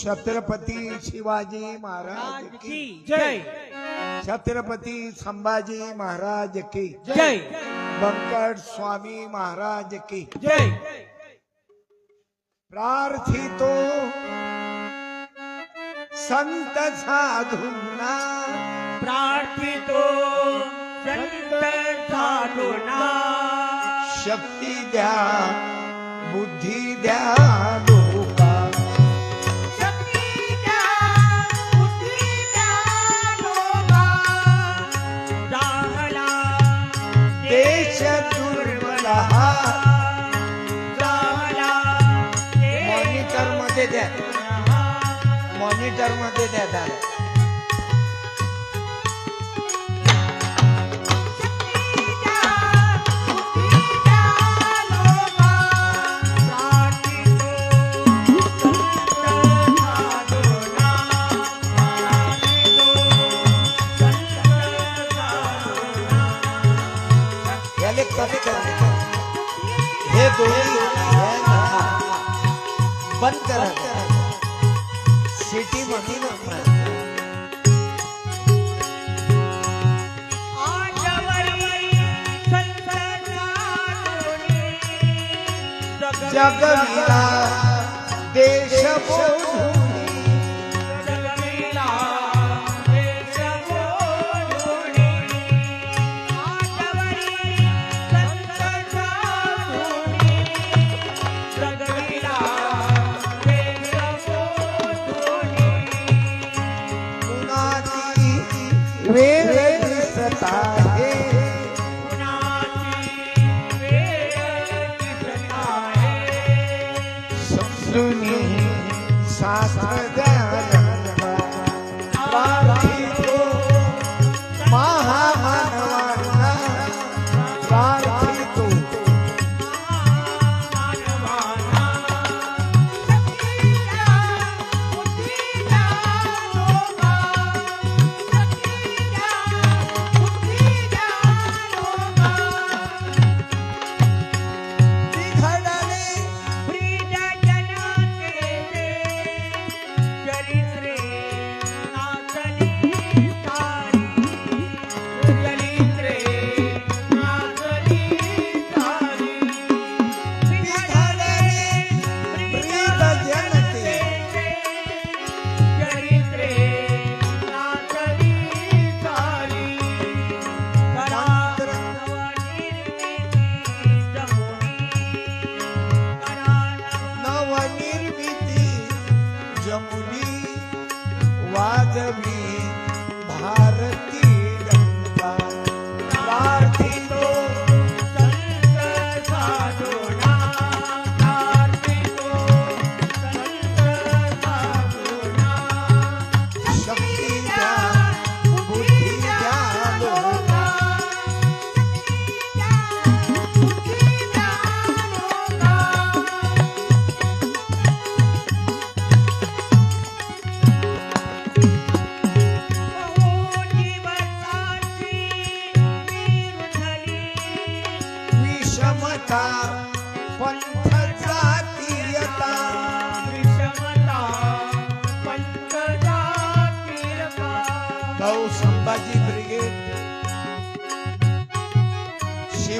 छत्रपती शिवाजी महाराज की जय. छत्रपती संभाजी महाराज की जय. बंकट स्वामी महाराज की जय. प्रार्थितो संत साधूंना. प्रार्थितो संत साधूना. शक्ती द्या बुद्धी द्या. मध्ये द्या. मॉनिटरमध्ये द्या दादा. हे दोन्ही बंद करा सिटी मध्ये नका. जगविला देश बोधुनी वेळ दिसत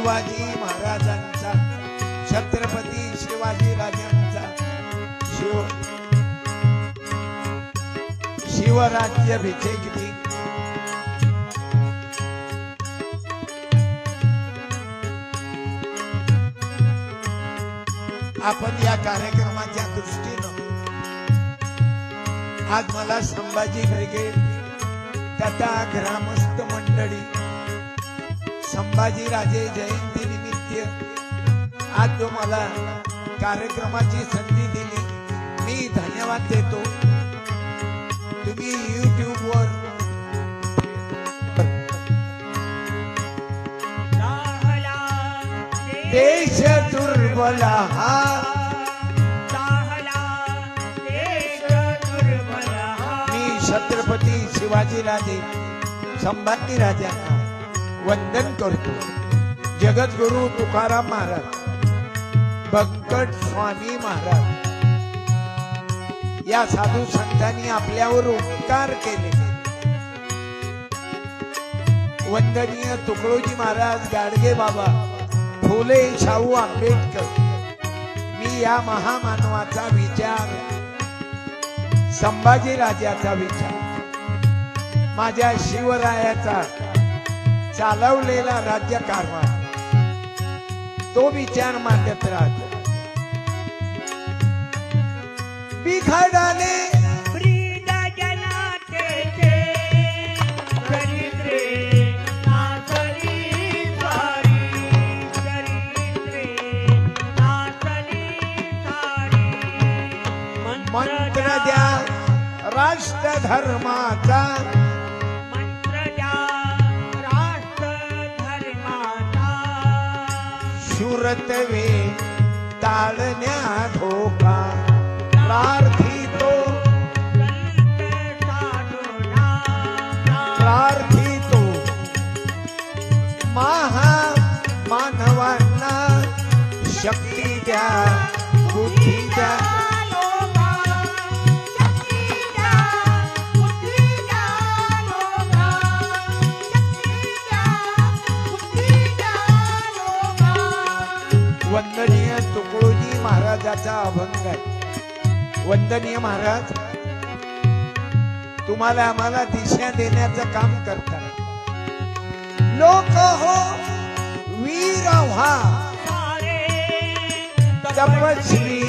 शिवाजी महाराजांचा छत्रपती शिवाजी राजांचा शिव शिवराज्य भिषेक दिन आपण या कार्यक्रमाच्या दृष्टीनं आज मला संभाजी ब्रिगेड तथा ग्रामस्थ मंडळी संभाजी राजे जयंती निमित्त आज जो मला कार्यक्रमाची संधी दिली. मी धन्यवाद देतो. तुम्ही युट्यूबवर देश दुर्बल हा. मी छत्रपती शिवाजी राजे संभाजी राजांना वंदन करतो. जगद्गुरु तुकाराम महाराज बंकट स्वामी महाराज. या साधू संतांनी आपल्यावर उपकार केले. वंदनीय तुकडोजी महाराज गाडगे बाबा फुले शाहू आंबेडकर मी या महामानवाचा विचार संभाजी राजाचा विचार माझ्या शिवरायाचा चालवलेला राज्यकारभार. तो विचार मांडत राहतो. बिघाडाने मंत्र द्या राष्ट्र धर्माचा शूरतवे टाळण्या धोका प्रार्थितो. संत साधूना प्रार्थितो. महा मानवांना शक्ती द्या. महाराजाचा अभंग आहे. वंदनीय महाराज तुम्हाला आम्हाला दिशा देण्याचं काम करतात लोक हो वीर व्हा. तपस्वी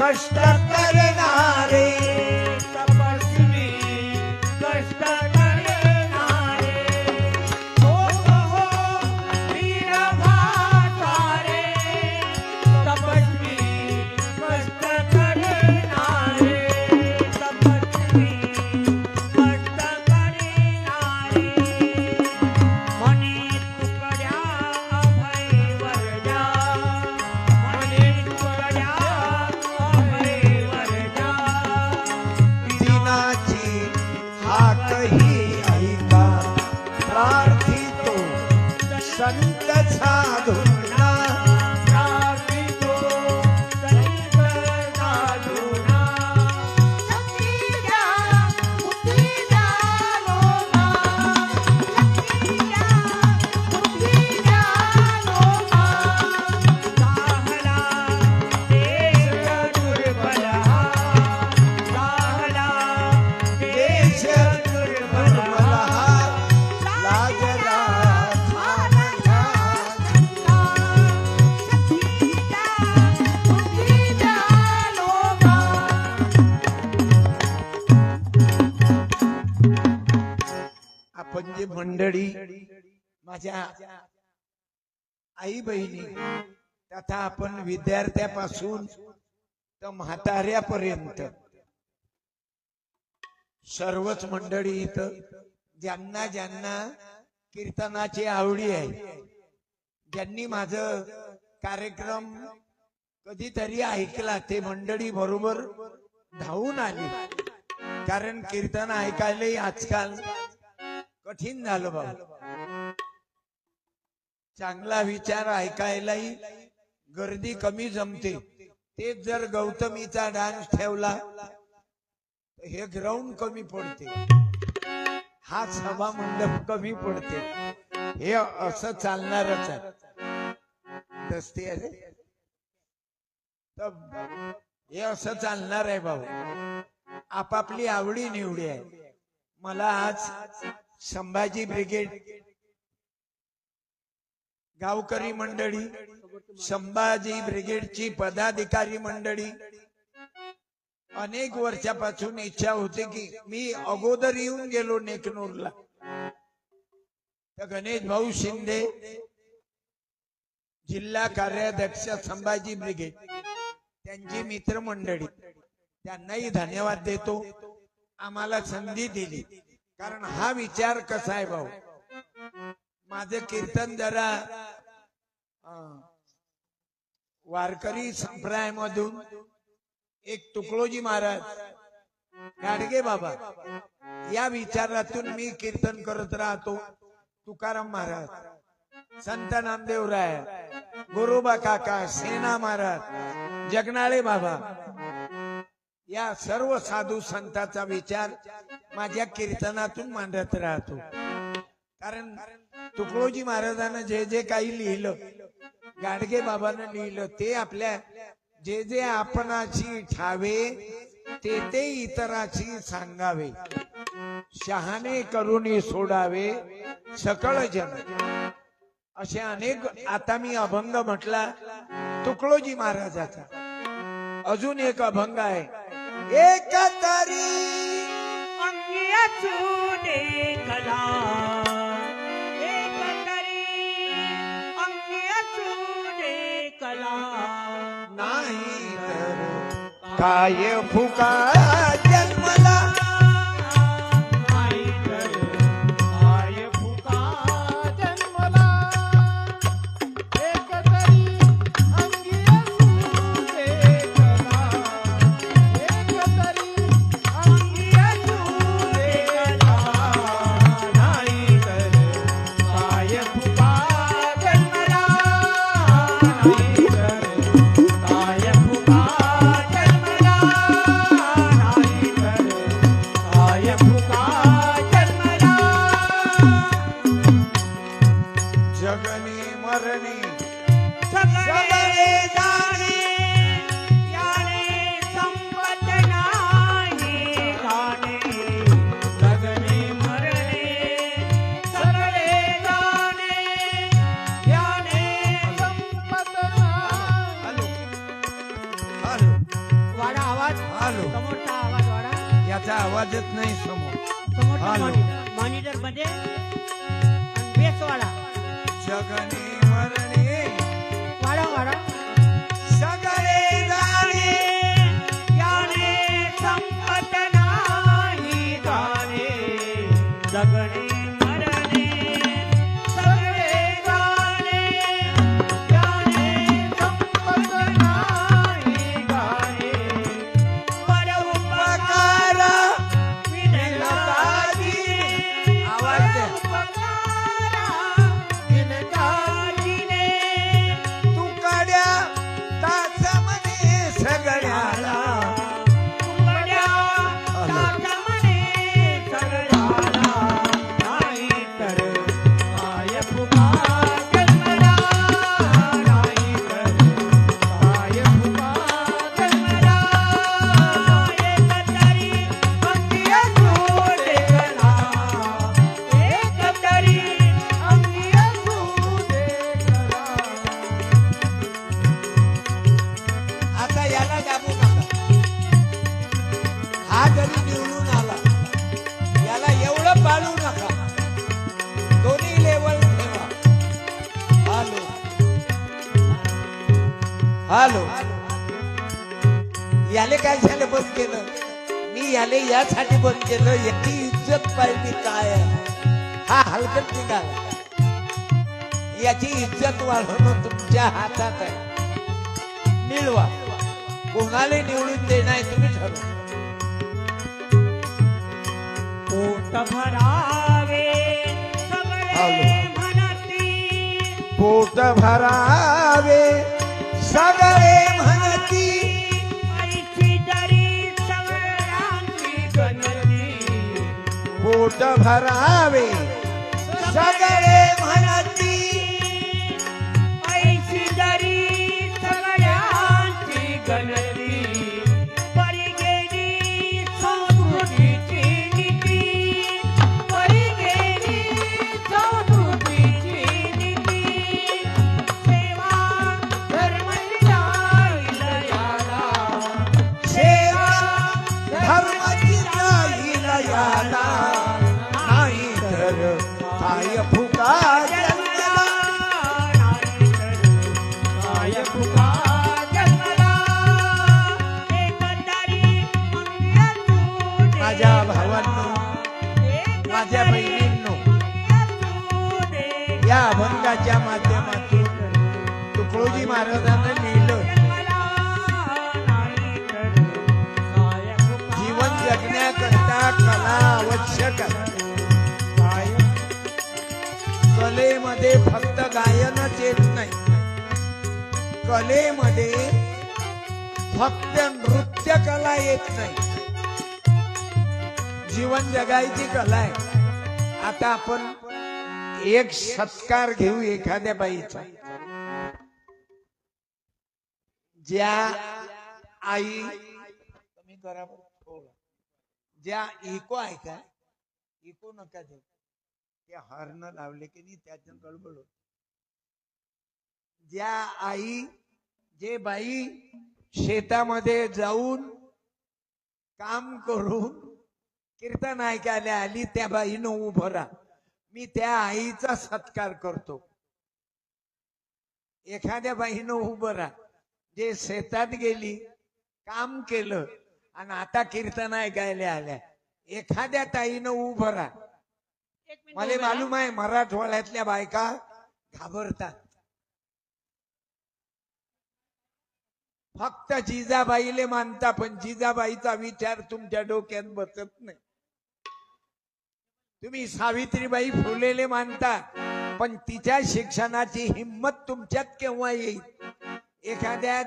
कष्ट करणारे माझ्या आई बहिणी तथा आपण विद्यार्थ्यापासून तर म्हाताऱ्यापर्यंत सर्वच मंडळी इथं ज्यांना ज्यांना कीर्तनाची आवडी आहे ज्यांनी माझ कार्यक्रम कधीतरी ऐकला ते मंडळी बरोबर धावून आली. कारण कीर्तन ऐकायलाही आजकाल कठीण झालं बाबा चांगला विचार ऐकायलाही गर्दी कमी जमते. तेच जर गौतमीचा डान्स ठेवला हे ग्राउंड कमी पडते. हा सभा मंडप कमी पडते. हे असं चालणारच आहे. हे असं चालणार आहे भाऊ. आपापली आवडी निवडी आहे. मला आज संभाजी ब्रिगेड गावकरी मंडळी संभाजी ब्रिगेडची पदाधिकारी मंडळी अनेक वर्षापासून इच्छा होती की मी अगोदर येऊन गेलो नेकनूरला. तर गणेश भाऊ शिंदे जिल्हा कार्याध्यक्ष संभाजी ब्रिगेड त्यांची मित्रमंडळी त्यांनाही धन्यवाद देतो. आम्हाला संधी दिली. कारण हा विचार कसा आहे भाऊ? माझे कीर्तन जरा वारकरी संप्रदायामधून एक तुकडोजी महाराज गाडगे बाबा या विचारातून मी कीर्तन करत राहतो. तुकाराम महाराज संत नामदेव राय गुरुबा काका सेना महाराज जगनाळे बाबा या सर्व साधू संतांचा विचार माझ्या कीर्तनातून मांडत राहतो. कारण तुकडोजी महाराजांना जे जे काही लिहिलं गाडगे बाबानं लिहिलं ते आपल्या जे जे आपणाची ठावे ते ते इतराची सांगावे. शहाणे करून सोडावे सकळ जन. असे अनेक आता मी अभंग म्हटला तुकडोजी महाराजाचा. अजून एक अभंग आहे. एक तरी अंगी तर काय मॉनिटरमध्ये आणि याची इज्जत वाढवणं तुमच्या हातात आहे. मिळवा. कोणाला निवडून देणार तुम्ही ठरवा. पोट भरावे. म्हणती. पोट भरावे सगळे म्हणती. पोट भरावे या अभंगाच्या माध्यमातून तुकडोजी महाराजांना लिहिलं. जीवन जगण्याकरता कला आवश्यक आहे. कलेमध्ये फक्त गायनच येत नाही. कलेमध्ये फक्त नृत्य नृत्य कला येत नाही. जीवन जगायची कला आहे. आता आपण एक सत्कार घेऊ एखाद्या बाईचा. ज्या आई कमी करा ज्या इको आहे का? इको नका देऊ. ते हॉर्न लावले की नाही त्याच्या गडबड ज्या आई जे बाई शेतामध्ये जाऊन काम करून कीर्तन ऐकायला आली त्या बाईनं उभं राहा. मी त्या आईचा सत्कार करतो. एखाद्या बाईनं उभं राहा. जे शेतात गेली काम केलं आणि आता कीर्तन ऐकायला आल्या. एखाद्या ताईनं उभं राहा. मला. मालूम आहे मराठवाड्यातल्या बायका घाबरतात. फक्त जिजाबाईले मानता पण जिजाबाईचा विचार तुमच्या डोक्यात बसत नाही. तुम्ही सावित्रीबाई फुलेले मानता पण तिच्या शिक्षणाची हिंमत तुमच्यात केव्हा येईल? एखाद्या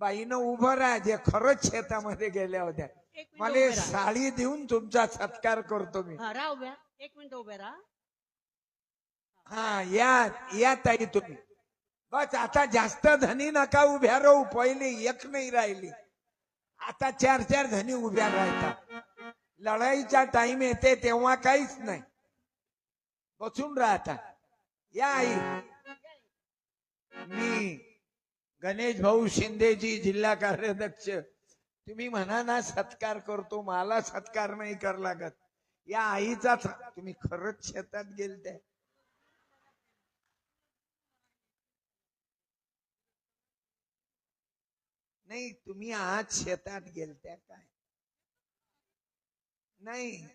बाईनं उभं राहा जे खरंच शेतामध्ये गेल्या होत्या. मला. साडी देऊन तुमचा सत्कार करतो मी. हा, एक मिनिट उभे राहा. हा या या ताई तुम्ही. बस आता जास्त धनी नका उभ्या राहू पहिले एक नाही राहिली. आता चार चार धनी उभ्या राहतात. लढाईचा टाइम येते तेव्हा काहीच नाही. बसून राहता या आई. मी गणेश भाऊ शिंदेजी जिल्हा कार्याध्यक्ष. तुम्ही म्हणा ना सत्कार करतो. मला सत्कार नाही कर लागत. या आईचा तुम्ही खरंच शेतात गेलते. नाही तुम्ही आज शेतात गेलत्या काय? नाही.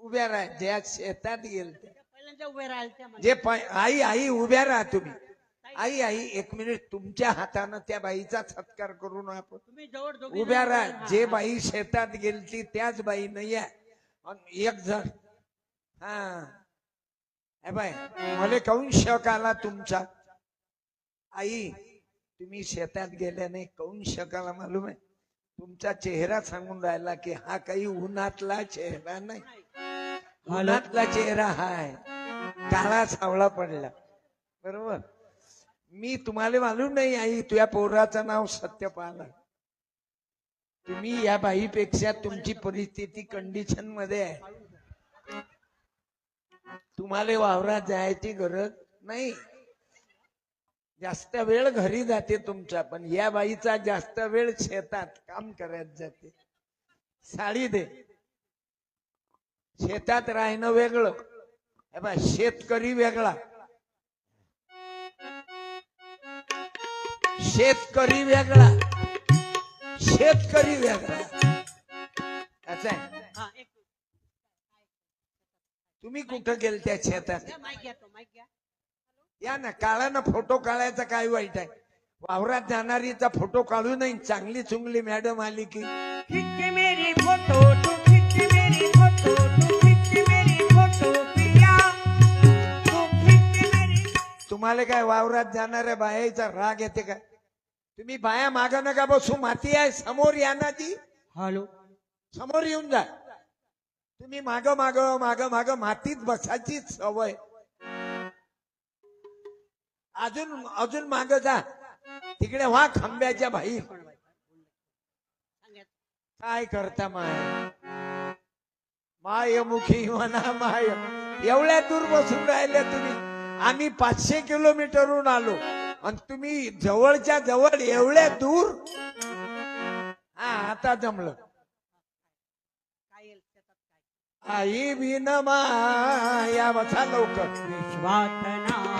उभ्या राहा ज्या शेतात गेलत्या पहिल्यांदा उभे राहाल त्या म्हणजे. जे पाय- आई आई उभ्या राहा तुम्ही. आई आई एक मिनिट तुमच्या हातानं त्या बाईचा सत्कार करून आपण तुम्ही जवळ दोघी उभ्या जण राहा हा, जे हा. बाई शेतात गेलती त्याच बाई नाही आहे. एक जण. हा. हे बाय मला काऊन शक आला तुमचा? आई तुम्ही शेतात गेल्या नाही काऊन शक आला मालूम आहे? तुमचा चेहरा सांगून राहिला की हा काही उन्हातला चेहरा नाही. उन्हातला चेहरा हा आहे काळा सावळा पडला. बरोबर? मी तुम्हाला मालूम नाही आई तुझ्या पोराचं नाव सत्यपाल आहे. तुम्ही या बाईपेक्षा तुमची परिस्थिती कंडिशनमध्ये आहे. तुम्हाला वावरात जायची गरज नाही. जास्त वेळ घरी जाते तुमचा पण या बाईचा जास्त वेळ शेतात काम करत जाते. साडी दे. शेतात राहणं वेगळं. हे बा शेतकरी वेगळा. शेतकरी वेगळा. शेतकरी वेगळा. असं आहे. तुम्ही कुठं गेलत्या शेतात? या ना काळानं फोटो काढायचा काय वाईट आहे? वावरात जाणारीचा फोटो काढू नाही चांगली चुंगली मॅडम आली की. खिच्ची मेरी फोटो तू खिच्ची मेरी फोटो तू खिच्ची मेरी फोटो पिया. तू खिच्ची मेरी तुम्हाला काय वावरात जाणाऱ्या बायाचा राग येते का? तुम्ही बाया माग नका बसू माती आहे समोर या ना ती. हॅलो. समोर येऊन जा. तुम्ही माग माग माग माग मातीत बसायची सवय. अजून अजून माग जा. तिकडे व्हा खांब्याच्या भाई काय करता माय? मायमुखी म्हणा माय. एवढ्या दूर बसून राहिल्या तुम्ही. आम्ही पाचशे किलोमीटरहून आलो. आणि तुम्ही जवळच्या जवळ एवढ्या दूर. हा आता जमलं. काय आई बिन माया बसा लवकर. विश्वात ना